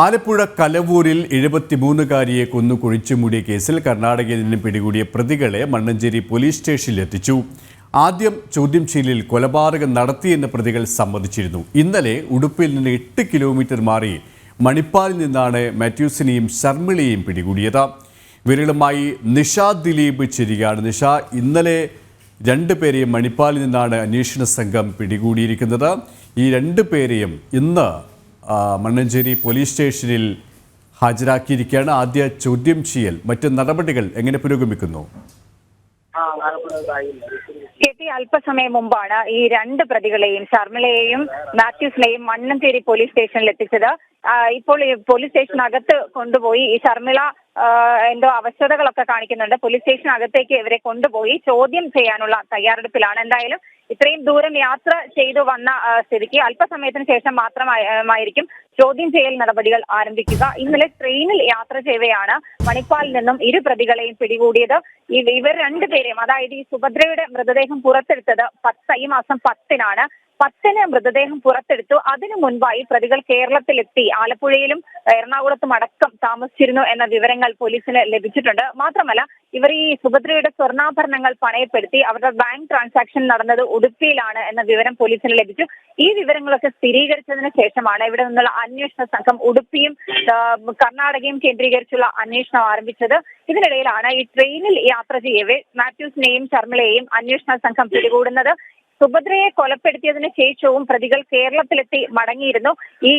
ആലപ്പുഴ കലവൂരിൽ എഴുപത്തിമൂന്നുകാരിയെ കൊന്നു കുഴിച്ചുമൂടിയ കേസിൽ കർണാടകയിൽ നിന്ന് പിടികൂടിയ പ്രതികളെ മണ്ണഞ്ചേരി പോലീസ് സ്റ്റേഷനിൽ എത്തിച്ചു. ആദ്യം ചോദ്യം ചെയ്യലിൽ കൊലപാതകം നടത്തിയെന്ന് പ്രതികൾ സമ്മതിച്ചിരുന്നു. ഇന്നലെ ഉടുപ്പിൽ നിന്ന് എട്ട് കിലോമീറ്റർ മാറി മണിപ്പാലിൽ നിന്നാണ് മാത്യൂസിനെയും ശർമിളയെയും പിടികൂടിയത്. വിരളുമായി നിഷ ദിലീപ് ചിരികയാണ് നിഷ ഇന്നലെ രണ്ട് പേരെയും മണിപ്പാലിൽ നിന്നാണ് അന്വേഷണ സംഘം പിടികൂടിയിരിക്കുന്നത്. ഈ രണ്ട് പേരെയും ഇന്ന് മണ്ണഞ്ചേരി പോലീസ് സ്റ്റേഷനിൽ ഹാജരാക്കിയിരിക്കുകയാണ് ആദ്യ ചോദ്യം ചെയ്യൽ. മറ്റു നടപടികൾ എങ്ങനെ പുരോഗമിക്കുന്നു? കെട്ടി അല്പസമയം മുമ്പാണ് ഈ രണ്ട് പ്രതികളെയും ശർമിളയെയും മാത്യൂസിനെയും മണ്ണഞ്ചേരി പോലീസ് സ്റ്റേഷനിൽ എത്തിച്ചത് ഇപ്പോൾ ഈ പോലീസ് സ്റ്റേഷനകത്ത് കൊണ്ടുപോയി ഈ ശർമിള ആ, എന്തോ അവശതകളൊക്കെ കാണിക്കുന്നുണ്ട്. പോലീസ് സ്റ്റേഷനകത്തേക്ക് ഇവരെ കൊണ്ടുപോയി ചോദ്യം ചെയ്യാനുള്ള തയ്യാറെടുപ്പിലാണ്. എന്തായാലും ഇത്രയും ദൂരം യാത്ര ചെയ്തു വന്ന സ്ഥിതിക്ക് അല്പസമയത്തിന് ശേഷം മാത്രമായിരിക്കും ചോദ്യം ചെയ്യൽ നടപടികൾ ആരംഭിക്കുക. ഇന്നലെ ട്രെയിനിൽ യാത്ര ചെയ്യവെയാണ് മണിപ്പാലിൽ നിന്നും ഇരു പ്രതികളെയും പിടികൂടിയത്. ഇവർ രണ്ടുപേരെയും അതായത് ഈ സുഭദ്രയുടെ മൃതദേഹം പുറത്തെടുത്തത് പത്ത് ഈ മാസം പത്തിനാണ്. പത്തിന് മൃതദേഹം പുറത്തെടുത്തു. അതിനു മുൻപായി പ്രതികൾ കേരളത്തിലെത്തി. ആലപ്പുഴയിലും എറണാകുളത്തും അടക്കം താമസിച്ചിരുന്നു എന്ന വിവരങ്ങൾ പോലീസിന് ലഭിച്ചിട്ടുണ്ട്. മാത്രമല്ല ഇവർ ഈ സുഭദ്രയുടെ സ്വർണാഭരണങ്ങൾ പണയപ്പെടുത്തി അവരുടെ ബാങ്ക് ട്രാൻസാക്ഷൻ നടന്നത് ഉടുപ്പിയിലാണ് എന്ന വിവരം പോലീസിന് ലഭിച്ചു. ഈ വിവരങ്ങളൊക്കെ സ്ഥിരീകരിച്ചതിന് ശേഷമാണ് ഇവിടെ നിന്നുള്ള അന്വേഷണ സംഘം ഉടുപ്പിയും കർണാടകയും കേന്ദ്രീകരിച്ചുള്ള അന്വേഷണം ആരംഭിച്ചത്. ഇതിനിടയിലാണ് ഈ ട്രെയിനിൽ യാത്ര ചെയ്യവേ മാത്യൂസിനെയും ശർമ്മിളയെയും അന്വേഷണ സംഘം പിടികൂടുന്നത്. സുഭദ്രയെ കൊലപ്പെടുത്തിയതിന് ശേഷവും പ്രതികൾ കേരളത്തിലെത്തി മടങ്ങിയിരുന്നു. ഈ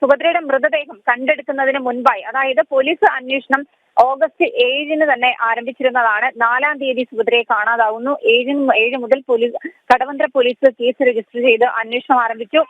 സുഭദ്രയുടെ മൃതദേഹം കണ്ടെടുക്കുന്നതിന് മുൻപായി അതായത് പോലീസ് അന്വേഷണം ഓഗസ്റ്റ് ഏഴിന് തന്നെ ആരംഭിച്ചിരുന്നതാണ്. നാലാം തീയതി സുഭദ്രയെ കാണാതാവുന്നു. ഏഴിന് ഏഴ് മുതൽ police Kadavanthra police case register ചെയ്ത് അന്വേഷണം ആരംഭിച്ചു.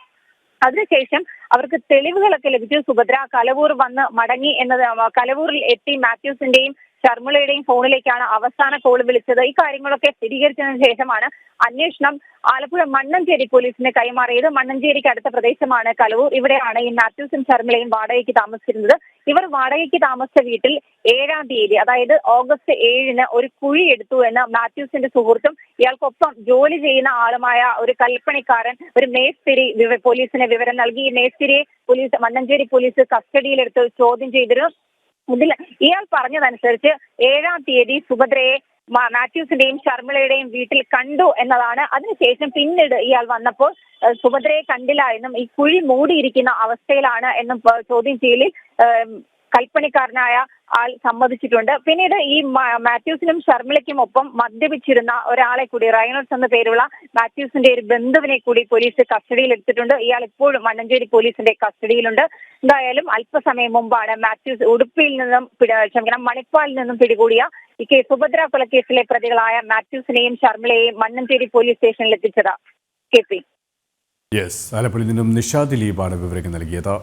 അതിനുശേഷം അവർക്ക് തെളിവുകളൊക്കെ ലഭിച്ചു. സുഭദ്ര കലവൂർ വന്ന് മടങ്ങി എന്നത് കലവൂരിൽ എത്തി മാത്യൂസിന്റെയും ശർമിളയുടെയും ഫോണിലേക്കാണ് അവസാന കോൾ വിളിച്ചത്. ഈ കാര്യങ്ങളൊക്കെ സ്ഥിരീകരിച്ചതിന് ശേഷമാണ് അന്വേഷണം ആലപ്പുഴ മണ്ണഞ്ചേരി പോലീസിന് കൈമാറിയത്. മണ്ണഞ്ചേരിക്ക് അടുത്ത പ്രദേശമാണ് കലവൂർ. ഇവിടെയാണ് ഈ മാത്യൂസും ശർമിളയും വാടകയ്ക്ക് താമസിച്ചിരുന്നത്. ഇവർ വാടകയ്ക്ക് താമസിച്ച വീട്ടിൽ ഏഴാം തീയതി അതായത് ഓഗസ്റ്റ് ഏഴിന് ഒരു കുഴി എടുത്തു എന്ന് മാത്യൂസിന്റെ സുഹൃത്തും ഇയാൾക്കൊപ്പം ജോലി ചെയ്യുന്ന ആളുമായ ഒരു കൽപ്പണിക്കാരൻ ഒരു മേസ്തിരി പോലീസിന് വിവരം നൽകി. ഈ മേസ്തിരിയെ പോലീസ് മണ്ണഞ്ചേരി പോലീസ് കസ്റ്റഡിയിലെടുത്ത് ചോദ്യം ചെയ്തിരുന്നു. ഇതിൽ ഇയാൾ പറഞ്ഞതനുസരിച്ച് ഏഴാം തീയതി സുഭദ്രയെ മാത്യൂസിന്റെയും ശർമ്മിളയുടെയും വീട്ടിൽ കണ്ടു എന്നതാണ്. അതിനുശേഷം പിന്നീട് ഇയാൾ വന്നപ്പോൾ സുഭദ്രയെ കണ്ടില്ല എന്നും ഈ കുഴി മൂടിയിരിക്കുന്ന അവസ്ഥയിലാണ് എന്നും ചോദ്യം ചെയ്യലിൽ കൽപ്പണിക്കാരനായ ആൾ സമ്മതിച്ചിട്ടുണ്ട്. പിന്നീട് ഈ മാത്യൂസിനും ശർമിളയ്ക്കും ഒപ്പം മദ്യപിച്ചിരുന്ന ഒരാളെ കൂടി റൈനോട്സ് എന്ന പേരുള്ള മാത്യൂസിന്റെ ഒരു ബന്ധുവിനെ കൂടി പോലീസ് കസ്റ്റഡിയിൽ എടുത്തിട്ടുണ്ട്. ഇയാൾ ഇപ്പോഴും മണ്ണഞ്ചേരി പോലീസിന്റെ കസ്റ്റഡിയിലുണ്ട്. എന്തായാലും അല്പസമയം മുമ്പാണ് മാത്യൂസ് ഉടുപ്പിയിൽ നിന്നും ക്ഷമിക്കണം മണിപ്പാലിൽ നിന്നും പിടികൂടിയ ഈ കെ സുഭദ്ര കൊലക്കേസിലെ പ്രതികളായ മാത്യൂസിനെയും ശർമിളയെയും മണ്ണഞ്ചേരി പോലീസ് സ്റ്റേഷനിൽ എത്തിച്ചത്. K P. യെസ് ആലപ്പുഴയിൽ നിന്നും നിഷാദ് ദിലീപാണ് വിവരങ്ങൾ നൽകിയത്.